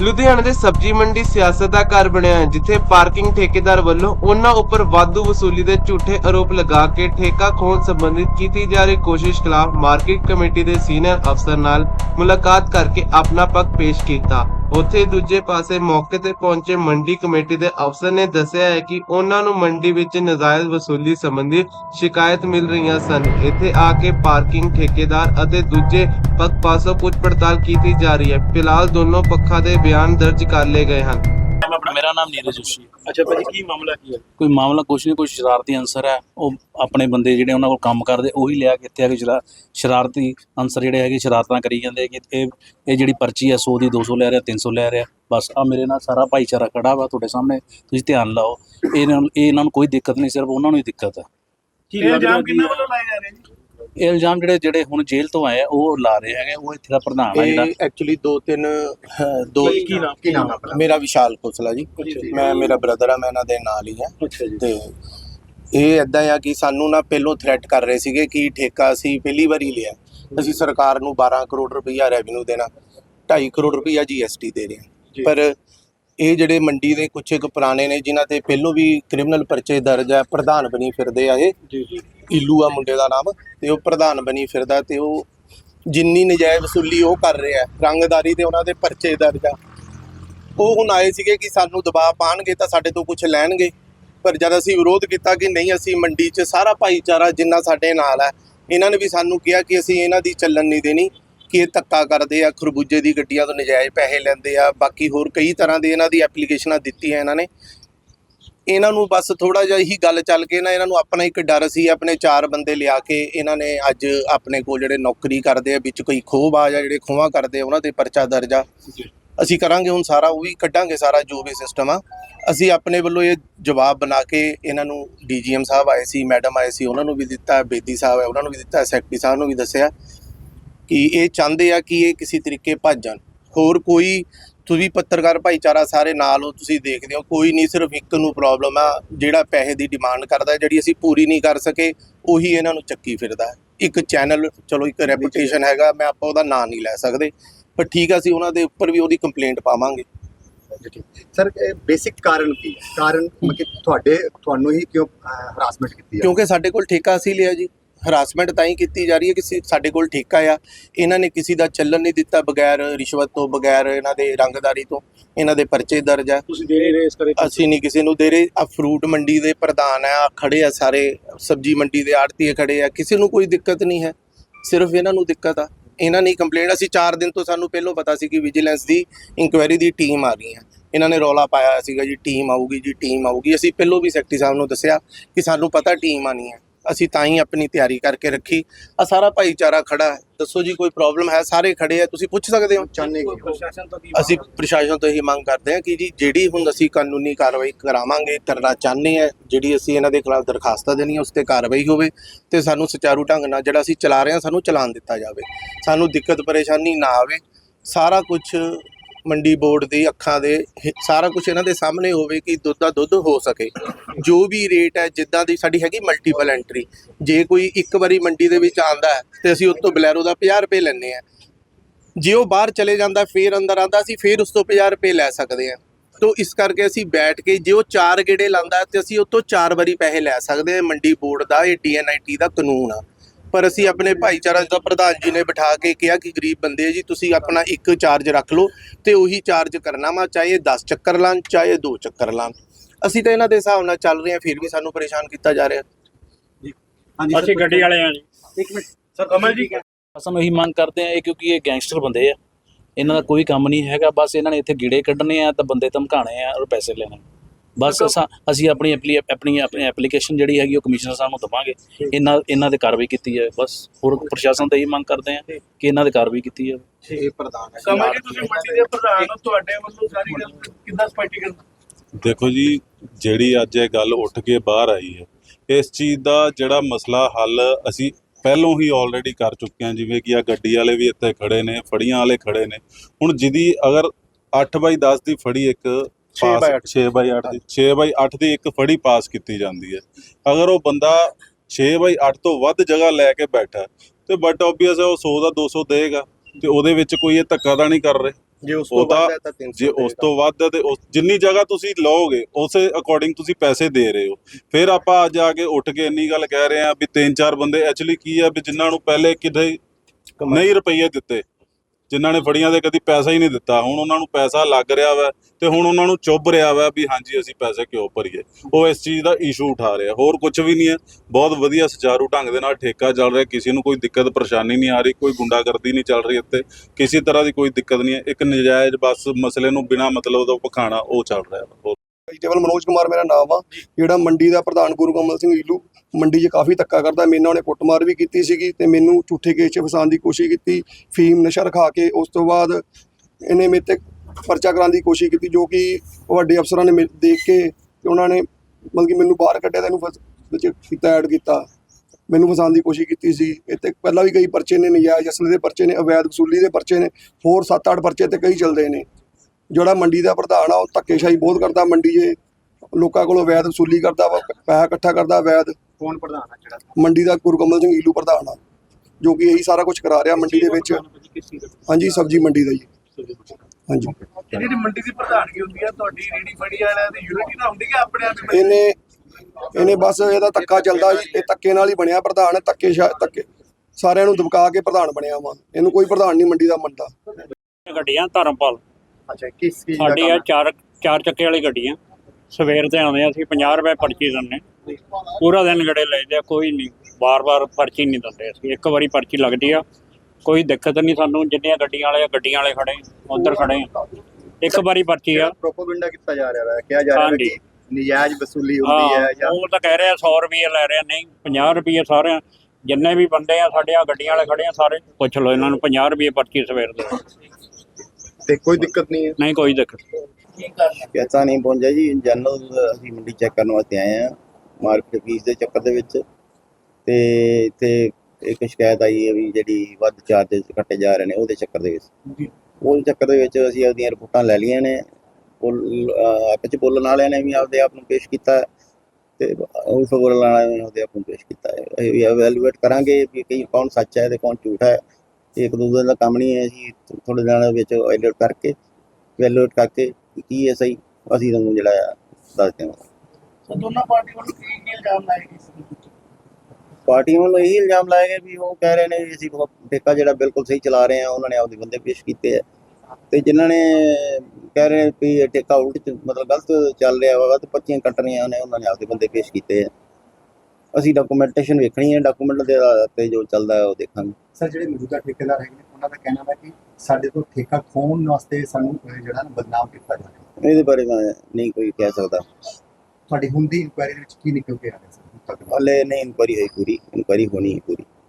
ਲੁਧਿਆਣਾ ਦੇ ਸਬਜ਼ੀ ਮੰਡੀ ਸਿਆਸਤ ਦਾ ਘਰ ਬਣਿਆ ਹੈ, ਜਿੱਥੇ ਪਾਰਕਿੰਗ ਠੇਕੇਦਾਰ ਵੱਲੋਂ ਉਹਨਾਂ ਉੱਪਰ ਵਾਧੂ ਵਸੂਲੀ ਦੇ ਝੂਠੇ ਆਰੋਪ ਲਗਾ ਕੇ ਠੇਕਾ ਖੋਹਣ ਸੰਬੰਧਿਤ ਕੀਤੀ ਜਾ ਰਹੀ ਕੋਸ਼ਿਸ਼ ਖਿਲਾਫ ਮਾਰਕੀਟ ਕਮੇਟੀ ਦੇ ਸੀਨੀਅਰ ਅਫਸਰ ਨਾਲ ਮੁਲਾਕਾਤ ਕਰਕੇ ਆਪਣਾ ਪੱਖ ਪੇਸ਼ ਕੀਤਾ। ਉੱਥੇ ਦੂਜੇ ਪਾਸੇ ਮੌਕੇ ਤੇ ਪਹੁੰਚੇ ਮੰਡੀ ਕਮੇਟੀ ਦੇ ਅਫਸਰ ਨੇ ਦੱਸਿਆ ਹੈ ਕਿ ਉਹਨਾਂ ਨੂੰ ਮੰਡੀ ਵਿੱਚ ਨਜਾਇਜ਼ ਵਸੂਲੀ ਸੰਬੰਧੀ ਸ਼ਿਕਾਇਤ ਮਿਲ ਰਹੀਆਂ ਸਨ। ਇੱਥੇ ਆ ਕੇ ਪਾਰਕਿੰਗ ਠੇਕੇਦਾਰ ਅਤੇ ਦੂਜੇ ਪੱਖ ਪਾਸੋਂ ਪੁੱਛ ਪੜਤਾਲ ਕੀਤੀ ਜਾ ਰਹੀ ਹੈ। ਫਿਲਹਾਲ ਦੋਨੋਂ ਪੱਖਾਂ ਦੇ ਬਿਆਨ ਦਰਜ ਕਰ ਲਏ ਗਏ ਹਨ। ਮੇਰਾ ਨਾਮ ਨੀਰਜ ਜੋਸ਼ੀ ਹੈ। ਅੱਛਾ ਭਾਜੀ ਕੀ ਮਾਮਲਾ ਕੀ ਹੈ? ਕੋਈ ਮਾਮਲਾ ਕੁਛ ਨਹੀਂ ਕੋਈ ਸ਼ਰਾਰਤੀ ਅਨਸਰ ਹੈ। ਉਹ ਆਪਣੇ ਬੰਦੇ ਜਿਹੜੇ ਉਹਨਾਂ ਕੋਲ ਕੰਮ ਕਰਦੇ ਉਹੀ ਲਿਆ ਕੇ ਇੱਥੇ ਆ ਕੇ ਸ਼ਰਾ- ਸ਼ਰਾਰਤੀ ਅਨਸਰ ਜਿਹੜੇ ਹੈਗੇ ਸ਼ਰਾਰਤਾਂ ਕਰੀ ਜਾਂਦੇ ਕਿ ਇਹ ਇਹ ਜਿਹੜੀ ਪਰਚੀ ਹੈ 100 ਦੀ 200 ਲੈ ਰਿਹਾ 300 ਲੈ ਰਿਹਾ। ਬਸ ਆ ਮੇਰੇ ਨਾਲ ਸਾਰਾ ਭਾਈਚਾਰਾ ਖੜਾ ਵਾ ਤੁਹਾਡੇ ਸਾਹਮਣੇ ਤੁਸੀਂ ਧਿਆਨ ਲਾਓ। ਇਹ ਇਹਨਾਂ ਨੂੰ ਇਹ ਇਹਨਾਂ ਨੂੰ ਕੋਈ ਦਿੱਕਤ ਨਹੀਂ ਸਿਰਫ ਉਹਨਾਂ ਨੂੰ ਹੀ ਦਿੱਕਤ ਹੈ। ਕੀ ਇਲਜ਼ਾਮ ਕਿੰਨਾ ਵੱਲੋਂ ਲਾਏ ਜਾ ਰਹੇ ਜੀ? ਇਹ ਇਲਜ਼ਾਮ ਜਿਹੜੇ ਜਿਹੜੇ ਹੁਣ ਜੇਲ੍ਹ ਤੋਂ ਆਏ ਆ ਉਹ ਲਾ ਰਹੇ ਹੈਗੇ ਉਹ ਇੱਥੇ ਦਾ ਪ੍ਰਧਾਨ ਆ ਜਿਹੜਾ। ਇਹ ਐਕਚੁਅਲੀ ਦੋ ਤਿੰਨ ਦੋ ਕੀ- ਨਾਮ ਕੀ ਨਾਮ ਆਪਣਾ? ਮੇਰਾ ਵਿਸ਼ਾਲ ਖੋਸਲਾ ਜੀ। ਮੈਂ ਮੇਰਾ ਬ੍ਰਦਰ ਆ ਮੈਂ ਇਹਨਾਂ ਦੇ ਨਾਲ ਹੀ ਆ। ਤੇ ਇਹ ਇਦਾਂ ਆ ਕਿ ਸਾਨੂੰ ਨਾ ਪਹਿਲੋਂ ਥ੍ਰੈਟ ਕਰ ਰਹੇ ਸੀਗੇ ਕਿ ਠੇਕਾ ਅਸੀਂ ਪਹਿਲੀ ਵਾਰੀ ਲਿਆ। ਅਸੀਂ ਸਰਕਾਰ ਨੂੰ 12 ਕਰੋੜ ਰੁਪਈਆ ਰੈਵਨਿਊ ਦੇਣਾ 2.5 ਕਰੋੜ ਰੁਪਈਆ ਜੀਐਸਟੀ ਦੇ ਰਹੇ। ਹਾਂ। ਪਰ ਇਹ ਜਿਹੜੇ ਮੰਡੀ ਦੇ ਕੁਛ ਇੱਕ ਪੁਰਾਣੇ ਨੇ ਜਿਨ੍ਹਾਂ ਤੇ ਪਹਿਲੋਂ ਵੀ ਕ੍ਰਿਮੀਨਲ ਪਰਚੇ ਦਰਜ ਆ ਪ੍ਰਧਾਨ ਬਣੀ ਫਿਰਦੇ ਆ ਇਹ ਜੀ ਜੀ। ਇਲੂ ਆ ਮੁੰਡੇ ਦਾ ਨਾਮ, ਤੇ ਉਹ ਪ੍ਰਧਾਨ ਬਣੀ ਫਿਰਦਾ ਤੇ ਉਹ ਜਿੰਨੀ ਨਜਾਇਜ਼ ਵਸੂਲੀ ਉਹ ਕਰ ਰਿਹਾ ਰੰਗਦਾਰੀ ਤੇ ਉਹਨਾਂ ਦੇ ਪਰਚੇ ਦਰਜ ਆ। ਉਹ ਹੁਣ ਆਏ ਸੀਗੇ ਕਿ ਸਾਨੂੰ ਦਬਾਅ ਪਾਣਗੇ ਤਾਂ ਸਾਡੇ ਤੋਂ ਕੁਝ ਲੈਣਗੇ, ਪਰ ਜਦ ਅਸੀਂ ਵਿਰੋਧ ਕੀਤਾ ਕਿ ਨਹੀਂ, ਅਸੀਂ ਮੰਡੀ 'ਚ ਸਾਰਾ ਭਾਈਚਾਰਾ ਜਿੰਨਾ ਸਾਡੇ ਨਾਲ ਹੈ, ਇਹਨਾਂ ਨੇ ਵੀ ਸਾਨੂੰ ਕਿਹਾ ਕਿ ਅਸੀਂ ਇਹਨਾਂ ਦੀ ਚੱਲਣ ਨਹੀਂ ਦੇਣੀ, ਕਿ ਇਹ ਧੱਕਾ ਕਰਦੇ ਆ, ਖਰਬੂਜੇ ਦੀ ਗੱਡੀਆਂ ਤੋਂ ਨਜਾਇਜ਼ ਪੈਸੇ ਲੈਂਦੇ ਆ, ਬਾਕੀ ਹੋਰ ਕਈ ਤਰ੍ਹਾਂ ਦੇ ਇਹਨਾਂ ਦੀ ਐਪਲੀਕੇਸ਼ਨਾਂ ਦਿੱਤੀਆਂ ਇਹਨਾਂ ਨੇ। ਇਹਨਾਂ ਨੂੰ ਬਸ ਥੋੜਾ ਜਿਹਾ ਇਹੀ ਗੱਲ ਚੱਲ ਕੇ ਨਾ ਇਹਨਾਂ ਨੂੰ ਆਪਣਾ ਇੱਕ ਡਰ ਸੀ ਆਪਣੇ ਚਾਰ ਬੰਦੇ ਲਿਆ ਕੇ ਇਹਨਾਂ ਨੇ ਅੱਜ ਆਪਣੇ ਕੋਲ ਜਿਹੜੇ ਨੌਕਰੀ ਕਰਦੇ ਆ ਵਿੱਚ ਕੋਈ ਖੋਹ ਆ ਜਾਂ ਜਿਹੜੇ ਖੋਹਾਂ ਕਰਦੇ ਆ ਉਹਨਾਂ ਤੇ ਪਰਚਾ ਦਰਜ ਆ। ਅਸੀਂ ਕਰਾਂਗੇ ਹੁਣ ਸਾਰਾ ਉਹ ਵੀ ਕੱਢਾਂਗੇ ਸਾਰਾ ਜੋ ਵੀ ਸਿਸਟਮ ਆ। ਅਸੀਂ ਆਪਣੇ ਵੱਲੋਂ ਇਹ ਜਵਾਬ ਬਣਾ ਕੇ ਇਹਨਾਂ ਨੂੰ ਡੀਜੀਐਮ ਸਾਹਿਬ ਆਏ ਸੀ ਮੈਡਮ ਆਏ ਸੀ ਉਹਨਾਂ ਨੂੰ ਵੀ ਦਿੱਤਾ ਬੇਦੀ ਸਾਹਿਬ ਹੈ ਉਹਨਾਂ ਨੂੰ ਵੀ ਦਿੱਤਾ ਸੈਕਟਰੀ ਸਾਹਿਬ ਨੂੰ ਵੀ ਦੱਸਿਆ ਕਿ ਇਹ ਚਾਹੁੰਦੇ ਆ ਕਿ ਇਹ ਕਿਸੇ ਤਰੀਕੇ ਭੱਜ ਜਾਣ। ਹੋਰ ਕੋਈ ਤੁਸੀਂ ਪੱਤਰਕਾਰ ਭਾਈਚਾਰਾ ਸਾਰੇ ਨਾਲ ਹੋ ਤੁਸੀਂ ਦੇਖਦੇ ਹੋ ਕੋਈ ਨਹੀਂ ਸਿਰਫ ਇੱਕ ਨੂੰ ਪ੍ਰੋਬਲਮ ਆ ਜਿਹੜਾ ਪੈਸੇ ਦੀ ਡਿਮਾਂਡ ਕਰਦਾ ਜਿਹੜੀ ਅਸੀਂ ਪੂਰੀ ਨਹੀਂ ਕਰ ਸਕੇ ਉਹੀ ਇਹਨਾਂ ਨੂੰ ਚੱਕੀ ਫਿਰਦਾ। ਇੱਕ ਚੈਨਲ ਚਲੋ ਇੱਕ ਰੈਪੂਟੇਸ਼ਨ ਹੈਗਾ ਮੈਂ ਆਪਾਂ ਉਹਦਾ ਨਾਂ ਨਹੀਂ ਲੈ ਸਕਦੇ ਪਰ ਠੀਕ ਆ ਅਸੀਂ ਉਹਨਾਂ ਦੇ ਉੱਪਰ ਵੀ ਉਹਦੀ ਕੰਪਲੇਂਟ ਪਾਵਾਂਗੇ। ਸਰ ਬੇਸਿਕ ਕਾਰਨ ਕੀ ਹੈ? ਕਾਰਨ ਤੁਹਾਡੇ ਤੁਹਾਨੂੰ ਹੀ ਕਿਉਂ ਹਰਾਸਮੈਂਟ ਕੀਤੀ ਹੈ ਕਿਉਂਕਿ ਸਾਡੇ ਕੋਲ ਠੇਕਾ ਅਸੀਂ ਲਿਆ ਜੀ। ਹਰਾਸਮੈਂਟ ਤਾਂ ਹੀ ਕੀਤੀ ਜਾ ਰਹੀ ਹੈ ਕਿ ਸਾਡੇ ਕੋਲ ਠੇਕਾ ਆ। ਇਹਨਾਂ ਨੇ ਕਿਸੇ ਦਾ ਚੱਲਣ ਨਹੀਂ ਦਿੱਤਾ ਬਗੈਰ ਰਿਸ਼ਵਤ ਤੋਂ ਬਗੈਰ ਇਹਨਾਂ ਦੇ ਰੰਗਦਾਰੀ ਤੋਂ। ਇਹਨਾਂ ਦੇ ਪਰਚੇ ਦਰਜ ਆ। ਤੁਸੀਂ ਦੇ ਰਹੇ ਇਸ ਕਰੇ ਅਸੀਂ ਨਹੀਂ ਕਿਸੇ ਨੂੰ ਦੇ ਰਹੇ। ਆ ਫਰੂਟ ਮੰਡੀ ਦੇ ਪ੍ਰਧਾਨ ਆ ਖੜੇ ਆ ਸਾਰੇ। ਸਬਜੀ ਮੰਡੀ ਦੇ ਆੜਤੀਏ ਖੜੇ ਆ। ਕਿਸੇ ਨੂੰ ਕੋਈ ਦਿੱਕਤ ਨਹੀਂ ਹੈ। ਸਿਰਫ ਇਹਨਾਂ ਨੂੰ ਦਿੱਕਤ ਆ। ਇਹਨਾਂ ਨੇ ਕੰਪਲੇਂਟ ਅਸੀਂ 4 ਦਿਨ ਤੋਂ ਸਾਨੂੰ ਪਹਿਲਾਂ ਪਤਾ ਸੀ ਕਿ ਵਿਜੀਲੈਂਸ ਦੀ ਇਨਕੁਆਇਰੀ ਦੀ ਟੀਮ ਆ ਰਹੀ ਹੈ ਇਹਨਾਂ ਨੇ ਰੌਲਾ ਪਾਇਆ ਸੀਗਾ ਜੀ ਟੀਮ ਆਊਗੀ ਜੀ ਟੀਮ ਆਊਗੀ। ਅਸੀਂ ਪਹਿਲਾਂ ਵੀ ਸੈਕਟਰੀ ਸਾਹਿਬ ਨੂੰ ਦੱਸਿਆ ਕਿ ਸਾਨੂੰ ਪਤਾ ਟੀਮ ਆਣੀ ਹੈ। ਅਸੀਂ ਤਾਂ ਹੀ ਆਪਣੀ ਤਿਆਰੀ ਕਰਕੇ ਰੱਖੀ। ਆ ਸਾਰਾ ਭਾਈਚਾਰਾ ਖੜਾ ਹੈ। ਦੱਸੋ ਜੀ ਕੋਈ ਪ੍ਰੋਬਲਮ ਹੈ? ਸਾਰੇ ਖੜੇ ਆ। ਤੁਸੀਂ ਪੁੱਛ ਸਕਦੇ ਹੋ? ਚਾਹੁੰਦੇ ਕੋਈ ਕੀ ਹੋ? ਪ੍ਰਸ਼ਾਸਨ ਤੋਂ ਕੀ ਅਸੀਂ ਪ੍ਰਸ਼ਾਸਨ ਤੋਂ ਇਹ ਮੰਗ ਕਰਦੇ ਹਾਂ ਕਿ ਜੀ ਜਿਹੜੀ ਹੁਣ ਅਸੀਂ ਕਾਨੂੰਨੀ ਕਾਰਵਾਈ ਕਰਾਵਾਂਗੇ ਕਰਨਾ ਚਾਹੁੰਦੇ ਹਾਂ ਜਿਹੜੀ ਅਸੀਂ ਇਹਨਾਂ ਦੇ ਖਿਲਾਫ ਦਰਖਾਸਤਾਂ ਦੇਣੀਆਂ ਉਸ ਤੇ ਕਾਰਵਾਈ ਹੋਵੇ ਤੇ ਸਾਨੂੰ ਸੁਚਾਰੂ ਢੰਗ ਨਾਲ ਜਿਹੜਾ ਅਸੀਂ ਚਲਾ ਰਹੇ ਹਾਂ ਸਾਨੂੰ ਚਲਾਉਣ ਦਿੱਤਾ ਜਾਵੇ। ਸਾਨੂੰ ਦਿੱਕਤ ਪਰੇਸ਼ਾਨੀ ਨਾ ਆਵੇ। ਸਾਰਾ ਕੁਝ ਮੰਡੀ ਬੋਰਡ ਦੀ ਅੱਖਾਂ ਦੇ ਸਾਰਾ ਕੁਝ ਇਹਨਾਂ ਦੇ ਸਾਹਮਣੇ ਹੋਵੇ ਕਿ ਦੁੱਧ ਦਾ ਦੁੱਧ ਹੋ ਸਕੇ। ਜੋ ਵੀ ਰੇਟ ਹੈ, ਜਿੱਦਾਂ ਦੀ ਸਾਡੀ ਹੈਗੀ ਮਲਟੀਪਲ ਐਂਟਰੀ ਜੇ ਕੋਈ ਇੱਕ ਵਾਰੀ ਮੰਡੀ ਦੇ ਵਿੱਚ ਆਂਦਾ ਹੈ, ਤੇ ਅਸੀਂ ਉਸ ਤੋਂ ਬਲੈਰੋ ਦਾ 50 ਰੁਪਏ ਲੈਂਦੇ ਆ ਜੇ ਉਹ ਬਾਹਰ ਚਲੇ ਜਾਂਦਾ, ਫੇਰ ਅੰਦਰ ਆਂਦਾ ਅਸੀਂ ਫੇਰ ਉਸ ਤੋਂ 50 ਰੁਪਏ ਲੈ ਸਕਦੇ ਹਾਂ। ਤੋ ਇਸ ਕਰਕੇ ਅਸੀਂ ਬੈਠ ਕੇ ਜੇ ਉਹ ਚਾਰ ਗੇੜੇ ਲਾਂਦਾ ਤੇ ਅਸੀਂ ਉਹ ਤੋਂ ਚਾਰ ਵਾਰੀ ਪੈਸੇ ਲੈ ਸਕਦੇ ਹਾਂ। ਮੰਡੀ ਬੋਰਡ ਦਾ, ਇਹ ਡੀਐਨਆਈਟੀ ਦਾ ਕਾਨੂੰਨ ਆ। ਪਰ ਅਸੀਂ ਆਪਣੇ ਭਾਈਚਾਰਾ ਦਾ ਪ੍ਰਧਾਨ ਜੀ ਨੇ ਬਿਠਾ ਕੇ ਕਿਹਾ ਕਿ ਗਰੀਬ ਬੰਦੇ ਆ ਜੀ ਤੁਸੀਂ ਆਪਣਾ ਇੱਕ ਚਾਰਜ ਰੱਖ ਲਓ ਤੇ ਉਹੀ ਚਾਰਜ ਕਰਨਾ ਵਾ ਚਾਹੇ 10 ਚੱਕਰ ਲਾਣ ਚਾਹੇ 2 ਚੱਕਰ ਲਾਣ। ਅਸੀਂ ਤਾਂ ਇਹਨਾਂ ਦੇ ਹਿਸਾਬ ਨਾਲ ਚੱਲ ਰਹੇ ਹਾਂ ਫਿਰ ਵੀ ਸਾਨੂੰ ਪਰੇਸ਼ਾਨ ਕੀਤਾ ਜਾ ਰਿਹਾ। ਹਾਂਜੀ ਅਸੀਂ ਗੱਡੀ ਵਾਲੇ ਆ ਜੀ। ਇੱਕ ਮਿੰਟ। ਸਰ ਕਮਲ ਜੀ। ਅਸਾਂ ਇਹੀ ਮੰਗ ਕਰਦੇ ਆ ਇਹ ਕਿਉਂਕਿ ਇਹ ਗੈਂਗਸਟਰ ਬੰਦੇ ਆ। ਇਹਨਾਂ ਦਾ ਕੋਈ ਕੰਮ ਨਹੀਂ ਹੈਗਾ ਬਸ ਇਹਨਾਂ ਨੇ ਇੱਥੇ ਗੀੜੇ ਕੱਢਣੇ ਆ ਤਾਂ ਬੰਦੇ ਧਮਕਾਣੇ ਆ ਔਰ ਪੈਸੇ ਲੈਣੇ ਬਸ ਅਸਾਂ ਅਸੀਂ ਆਪਣੀ ਐਪਲੀ ਆਪਣੀ ਆਪਣੀ ਐਪਲੀਕੇਸ਼ਨ ਜਿਹੜੀ ਹੈਗੀ ਉਹ ਕਮਿਸ਼ਨਰ ਸਾਹਿਬ ਨੂੰ ਦਵਾਂਗੇ। ਇਹਨਾਂ ਇਹਨਾਂ ਦੇ ਕਾਰਵਾਈ ਕੀਤੀ ਹੈ ਬਸ ਹੋਰ ਪ੍ਰਸ਼ਾਸਨ ਤੋਂ ਇਹੀ ਮੰਗ ਕਰਦੇ ਆ ਕਿ ਇਹਨਾਂ ਦੇ ਕਾਰਵਾਈ ਕੀਤੀ ਜਾਵੇ। ਇਹ ਪ੍ਰਧਾਨ ਹੈ। ਕਮਲ ਜੀ। ਤੁਸੀਂ ਮੰਡੀ ਦੇ ਪ੍ਰਧਾਨ ਹੋ ਤੁਹਾਡੇ ਵੱਲੋਂ ਸਾਰੀ ਗੱਲ ਕਿੱਦਾਂ ਸਪਸ਼ਟੀਕਰਨ ਦੇਖੋ ਜੀ ਜਿਹੜੀ ਅੱਜ ਇਹ ਗੱਲ ਉੱਠ ਕੇ ਬਾਹਰ ਆਈ ਹੈ ਇਸ ਚੀਜ਼ ਦਾ ਜਿਹੜਾ ਮਸਲਾ ਹੱਲ ਅਸੀਂ ਪਹਿਲੋਂ ਹੀ ਆਲਰੇਡੀ ਕਰ ਚੁੱਕੇ ਹਾਂ ਜਿਵੇਂ ਕਿ ਆ ਗੱਡੀ ਵਾਲੇ ਵੀ ਇੱਥੇ ਖੜੇ ਨੇ ਫੜੀਆਂ ਵਾਲੇ ਖੜੇ ਨੇ। ਹੁਣ ਜਿਹਦੀ ਅਗਰ 8 ਬਾਈ 10 ਦੀ ਫੜੀ ਇੱਕ ਛੇ ਪਾਸ ਬਾਈ ਅੱਠ। 6 ਬਾਈ 8 ਦੀ 6 ਬਾਈ 8 ਦੀ ਇੱਕ ਫੜੀ ਪਾਸ ਕੀਤੀ ਜਾਂਦੀ ਹੈ। ਅਗਰ ਉਹ ਬੰਦਾ 6 ਬਾਈ 8 ਤੋਂ ਵੱਧ ਜਗ੍ਹਾ ਲੈ ਕੇ ਬੈਠਾ ਤੇ ਬਟ ਆਬਵੀਅਸ ਹੈ ਉਹ 100 ਦਾ 200 ਦੇਗਾ ਤੇ ਉਹਦੇ ਵਿੱਚ ਕੋਈ ਇਹ ਧੱਕਾ ਤਾਂ ਨਹੀਂ ਕਰ ਰਹੇ। ਜੇ ਉਸ ਤਾਂ- ਵੱਧ ਹੈ ਤਾਂ 300 ਜੇ ਉਸ ਤੋਂ ਵੱਧ ਹੈ ਤੇ ਉਸ ਜਿੰਨੀ ਜਗ੍ਹਾ ਤੁਸੀਂ ਲਓਗੇ ਉਸੇ ਅਕੋਰਡਿੰਗ ਤੁਸੀਂ ਪੈਸੇ ਦੇ ਰਹੇ ਹੋ। ਫਿਰ ਆਪਾਂ ਅੱਜ ਆ ਕੇ ਉੱਠ ਕੇ ਇੰਨੀ ਗੱਲ ਕਹਿ ਰਹੇ ਆ ਵੀ ਤਿੰਨ ਚਾਰ ਬੰਦੇ ਐਕਚੁਅਲੀ ਕੀ ਆ ਵੀ ਜਿਨ੍ਹਾਂ ਨੂੰ ਪਹਿਲੇ ਕਿਤੇ ਨਹੀਂ ਰੁਪਈਏ ਦਿੱਤੇ। ਜਿਨ੍ਹਾਂ ਨੇ ਫੜੀਆਂ ਦੇ ਕਦੀ ਪੈਸਾ ਹੀ ਨਹੀਂ ਦਿੱਤਾ। ਹੁਣ ਉਹਨਾਂ ਨੂੰ ਪੈਸਾ ਲੱਗ ਰਿਹਾ ਵਾ ਤੇ ਹੁਣ ਉਹਨਾਂ ਨੂੰ ਚੁੱਭ ਰਿਹਾ ਵਾ ਵੀ ਹਾਂਜੀ, ਅਸੀਂ ਪੈਸੇ ਕਿਉਂ ਭਰੀਏ? ਉਹ ਇਸ ਚੀਜ਼ ਦਾ ਇਸ਼ੂ ਉਠਾ ਰਿਹਾ ਹੋਰ ਕੁਝ ਵੀ ਨਹੀਂ ਹੈ। ਬਹੁਤ ਵਧੀਆ ਸੁਚਾਰੂ ਢੰਗ ਦੇ ਨਾਲ ਠੇਕਾ ਚੱਲ ਰਿਹਾ। ਕਿਸੇ ਨੂੰ ਕੋਈ ਦਿੱਕਤ, ਪਰੇਸ਼ਾਨੀ ਨਹੀਂ ਆ ਰਹੀ, ਕੋਈ ਗੁੰਡਾਗਰਦੀ ਨਹੀਂ ਚੱਲ ਰਹੀ ਇੱਥੇ। ਕਿਸੇ ਤਰ੍ਹਾਂ ਦੀ ਕੋਈ ਦਿੱਕਤ ਨਹੀਂ ਹੈ। ਇੱਕ ਨਜਾਇਜ਼ ਬਸ ਮਸਲੇ ਨੂੰ ਬਿਨਾਂ ਮਤਲਬ ਤੋਂ ਪਖਾਣਾ ਉਹ ਚੱਲ ਰਿਹਾ ਵਾ। ਹੋਰ ਵੈਜੀਟੇਬਲ ਮਨੋਜ ਕੁਮਾਰ ਮੇਰਾ ਨਾਮ ਆ। ਜਿਹੜਾ ਮੰਡੀ ਦਾ ਪ੍ਰਧਾਨ ਗੁਰੂ ਕਮਲ ਸਿੰਘ ਈਲੂ ਮੰਡੀ 'ਚ ਕਾਫੀ ਧੱਕਾ ਕਰਦਾ। ਮੇਰੇ ਨਾਲ ਉਹਨੇ ਕੁੱਟਮਾਰ ਵੀ ਕੀਤੀ ਸੀਗੀ ਤੇ ਮੈਨੂੰ ਝੂਠੇ ਕੇਸ 'ਚ ਫਸਾਉਣ ਦੀ ਕੋਸ਼ਿਸ਼ ਕੀਤੀ। ਫੀਮ ਨਸ਼ਾ ਰਖਾ ਕੇ ਉਸ ਤੋਂ ਬਾਅਦ ਇਹਨੇ ਮੇਰੇ ਤੇ ਪਰਚਾ ਕਰਾਉਣ ਦੀ ਕੋਸ਼ਿਸ਼ ਕੀਤੀ, ਜੋ ਕਿ ਵੱਡੇ ਅਫਸਰਾਂ ਨੇ ਮੇਰੇ- ਦੇਖ ਕੇ ਤੇ ਉਹਨਾਂ ਨੇ ਮਤਲਬ ਕਿ ਮੈਨੂੰ ਬਾਹਰ ਕੱਢਿਆ ਤੇ ਇਹਨੂੰ ਫਸ- ਵਿੱਚ ਕੀਤਾ ਐਡ ਕੀਤਾ। ਮੈਨੂੰ ਫਸਾਉਣ ਦੀ ਕੋਸ਼ਿਸ਼ ਕੀਤੀ ਸੀ। ਇਹ ਤੇ ਪਹਿਲਾਂ ਵੀ ਕਈ ਪਰਚੇ ਨੇ, ਨਜਾਇਜ਼ ਅਸਲੇ ਦੇ ਪਰਚੇ ਨੇ, ਅਵੈਧ ਵਸੂਲੀ ਦੇ ਪਰਚੇ ਨੇ, ਹੋਰ 7-8 ਪਰਚੇ ਤੇ ਕਈ ਚੱਲਦੇ ਨੇ। ਜਿਹੜਾ ਮੰਡੀ ਦਾ ਪ੍ਰਧਾਨ ਆ ਉਹ ਧੱਕੇਸ਼ਾਹੀ ਬਹੁਤ ਕਰਦਾ ਮੰਡੀ 'ਚ। ਲੋਕਾਂ ਕੋਲੋਂ ਵੈਦ ਵਸੂਲੀ ਕਰਦਾ ਵਾ ਪੈਸਾ ਇਕੱਠਾ ਕਰਦਾ ਵੈਦ। ਕੌਣ ਪ੍ਰਧਾਨ ਆ ਜਿਹੜਾ? ਮੰਡੀ ਦਾ ਗੁਰੂ ਕਮਲ ਸਿੰਘ ਈਲੂ ਪ੍ਰਧਾਨ ਆ ਜੋ ਕਿ ਇਹੀ ਸਾਰਾ ਕੁਝ ਕਰਾ ਰਿਹਾ ਮੰਡੀ ਦੇ ਵਿੱਚ। ਹਾਂਜੀ ਸਬਜ਼ੀ ਮੰਡੀ ਦਾ ਜੀ। ਹਾਂਜੀ। ਜਿਹੜੀ ਮੰਡੀ ਦੀ ਪ੍ਰਧਾਨਗੀ ਹੁੰਦੀ ਹੈ ਤੁਹਾਡੀ ਰੇੜੀ ਫੜੀ ਵਾਲਿਆਂ ਦੀ ਯੂਨਿਟੀ ਨਾਲ ਹੁੰਦੀ ਹੈ ਆਪਣੇ ਆਪ ਹੀ ਇਹਨੇ ਇਹਨੇ ਬਸ ਇਹਦਾ ਧੱਕਾ ਚੱਲਦਾ ਜੀ ਇਹ ਧੱਕੇ ਨਾਲ ਹੀ ਬਣਿਆ ਪ੍ਰਧਾਨ ਧੱਕੇ ਸ਼ਾ- ਧੱਕੇ ਸਾਰਿਆਂ ਨੂੰ ਦਬਕਾ ਕੇ ਪ੍ਰਧਾਨ ਬਣਿਆ ਵਾ। ਇਹਨੂੰ ਕੋਈ ਪ੍ਰਧਾਨ ਨਹੀਂ ਮੰਡੀ ਦਾ ਮੰਨਦਾ। ਗੱਡੀਆਂ ਧਰਮਪਾਲ। ਅੱਛਾ ਕਿਸ ਚੀਜ਼ ਦਾ ਸਾਡੀ ਆ ਹੈ? ਚਾਰ ਚਾਰ ਚੱਕੇ ਵਾਲੀ ਗੱਡੀਆਂ। ਸਵੇਰ ਤੇ ਆਉਂਦੇ ਆ ਅਸੀਂ 50 ਰੁਪਏ ਪਰਚੀ ਦਿੰਦੇ ਪੂਰਾ ਦਿਨ ਗੜੇ ਲੈਦੇ ਆ ਕੋਈ ਨਹੀਂ। ਵਾਰ-ਵਾਰ ਪਰਚੀ ਨਹੀਂ ਦਿੰਦੇ ਅਸੀਂ। ਇੱਕ ਵਾਰੀ ਪਰਚੀ ਲੱਗਦੀ ਆ ਕੋਈ ਦਿੱਕਤ ਨਹੀਂ ਸਾਨੂੰ। ਜਿੰਨੀਆਂ ਗੱਡੀਆਂ ਵਾਲੇ ਆ, ਗੱਡੀਆਂ ਵਾਲੇ ਖੜੇ ਉਧਰ ਖੜੇ ਆ। ਇੱਕ ਵਾਰੀ ਪਰਚੀ ਆ। ਪ੍ਰੋਪੋਗੈਂਡਾ ਕੀਤਾ ਜਾ ਰਿਹਾ ਹੈ ਕਿਹਾ ਜਾ ਰਿਹਾ ਹੈ ਹਾਂਜੀ। ਕਿ ਨਜਾਇਜ਼ ਵਸੂਲੀ ਹੁੰਦੀ ਹਾਂ ਹੈ ਜਾਂ ਉਹ ਤਾਂ ਕਹਿ ਰਹੇ ਆ 100 ਰੁਪਏ ਲੈ ਰਹੇ ਨਹੀਂ 50 ਰੁਪਏ ਸਾਰੇ ਜਿੰਨੇ ਵੀ ਬੰਦੇ ਆ ਸਾਡੇ ਆ ਗੱਡੀਆਂ ਵਾਲੇ ਖੜੇ ਆ ਸਾਰੇ ਪੁੱਛ ਲਓ ਇਹਨਾਂ ਨੂੰ 50 ਰੁਪਏ ਪਰਚੀ ਸਵੇਰ ਦੇ। ਤੇ ਕੋਈ ਦਿੱਕਤ ਨਹੀਂ ਹੈ। ਨਹੀਂ ਕੋਈ ਦਿੱਕਤ ਪੈਸਾ ਨਹੀਂ ਪਹੁੰਚਿਆ ਜੀ ਜਨਰਲ ਅਸੀਂ ਮੰਡੀ ਚੈੱਕ ਕਰਨ ਵਾਸਤੇ ਆਏ ਆ ਮਾਰਕੀਟ ਫੀਸ ਦੇ ਚੱਕਰ ਦੇ ਵਿੱਚ। ਤੇ ਇੱਥੇ ਇੱਕ ਸ਼ਿਕਾਇਤ ਆਈ ਹੈ ਵੀ ਜਿਹੜੀ ਵੱਧ ਚਾਰजेस ਕੱਟੇ ਜਾ ਰਹੇ ਨੇ ਉਹਦੇ ਚੱਕਰ ਦੇ ਵਿੱਚ। ਉਹਦੇ ਚੱਕਰ ਦੇ ਵਿੱਚ ਅਸੀਂ ਆਪਦੀਆਂ ਰਿਪੋਰਟਾਂ ਲੈ ਲਈਆਂ ਨੇ। ਉਹ ਆਪਸ ਚ ਬੋਲਣ ਵਾਲਿਆਂ ਨੇ ਵੀ ਆਪਦੇ ਆਪ ਨੂੰ ਪੇਸ਼ ਕੀਤਾ ਹੈ। ਤੇ ਉਸ ਬੋਲਣ ਵਾਲਿਆਂ ਨੇ ਆਪਦੇ ਆਪ ਨੂੰ ਪੇਸ਼ ਕੀਤਾ ਹੈ। ਅਸੀਂ ਵੀ ਐਵੈਲੂਏਟ ਕਰਾਂਗੇ ਵੀ ਕੀ ਕੌਣ ਸੱਚ ਹੈ ਤੇ ਕੌਣ ਝੂਠ ਹੈ। ਇੱਕ ਦੂਜੇ ਦਾ ਕੰਮ ਨਹੀਂ ਹੈ ਅਸੀਂ ਥੋੜੇ ਦਿਨਾਂ ਦੇ ਵਿੱਚ ਐਡਿਟ ਕਰਕੇ ਵੈਲੂਏਟ ਕਰਕੇ ਕਿ ਹੈ ਸਹੀ ਅਸੀਂ ਤੁਹਾਨੂੰ ਜਿਹੜਾ ਆ ਦੱਸ ਦੇਵਾਂਗੇ। ਸੋ ਦੋਨਾਂ ਪਾਰਟੀ ਵੱਲੋਂ ਕੀ ਕੀ ਇਲਜ਼ਾਮ ਲਾਏ ਗਏ ਸੀ? ਪਾਰਟੀਆਂ ਵੱਲੋਂ ਇਹੀ ਇਲਜ਼ਾਮ ਲਾਏ ਗਏ ਵੀ ਉਹ ਕਹਿ ਰਹੇ ਨੇ ਵੀ ਅਸੀਂ ਠੇਕਾ ਜਿਹੜਾ ਬਿਲਕੁਲ ਸਹੀ ਚਲਾ ਰਹੇ ਆ ਉਹਨਾਂ ਨੇ ਆਪਦੇ ਬੰਦੇ ਪੇਸ਼ ਕੀਤੇ ਆ। ਤੇ ਜਿਨ੍ਹਾਂ ਨੇ ਕਹਿ ਰਹੇ ਵੀ ਇਹ ਠੇਕਾ ਉਲਟ ਮਤਲਬ ਗਲਤ ਚੱਲ ਰਿਹਾ ਵਾ ਗਲਤ ਪੱਚੀਆਂ ਕੱਟ ਰਹੀਆਂ ਨੇ ਉਹਨਾਂ ਨੇ ਆਪਦੇ ਬੰਦੇ ਪੇਸ਼ ਕੀਤੇ ਆ। ਅਸੀਂ ਡਾਕੂਮੈਂਟੇਸ਼ਨ ਵੇਖਣੀ ਹੈ ਡਾਕੂਮੈਂਟ ਦੇ ਆਧਾਰ ਤੇ ਜੋ ਚੱਲਦਾ ਹੈ ਉਹ ਦੇਖਾਂਗੇ। ਸਰ ਜਿਹੜੇ ਮੌਜੂਦਾ ਠੇਕੇਦਾਰ ਹੈਗੇ ਨੇ ਉਹਨਾਂ ਦਾ ਕਹਿਣਾ ਹੈ ਕਿ ਸਾਡੇ ਤੋਂ ਠੇਕਾ ਖੋਣ ਵਾਸਤੇ ਸਾਨੂੰ ਜਿਹੜਾ ਨਾ ਬਦਨਾਮ ਕੀਤਾ ਜਾ ਰਿਹਾ। ਇਹਦੇ ਬਾਰੇ ਮੈਂ ਨਹੀਂ ਕੋਈ ਕਹਿ ਸਕਦਾ। ਤੁਹਾਡੀ ਹੁੰਦੀ ਇਨਕੁਆਇਰੀ ਦੇ ਵਿੱਚ ਕੀ ਨਿਕਲ ਕੇ ਆ ਰਿਹਾ ਸਰ? ਹਾਲੇ ਨਹੀਂ ਇਨਕੁਆਰੀ ਹੋਈ ਪੂਰੀ ਇਨਕੁਆਰੀ ਹੋਣੀ ਹੈ ਪੂਰੀ।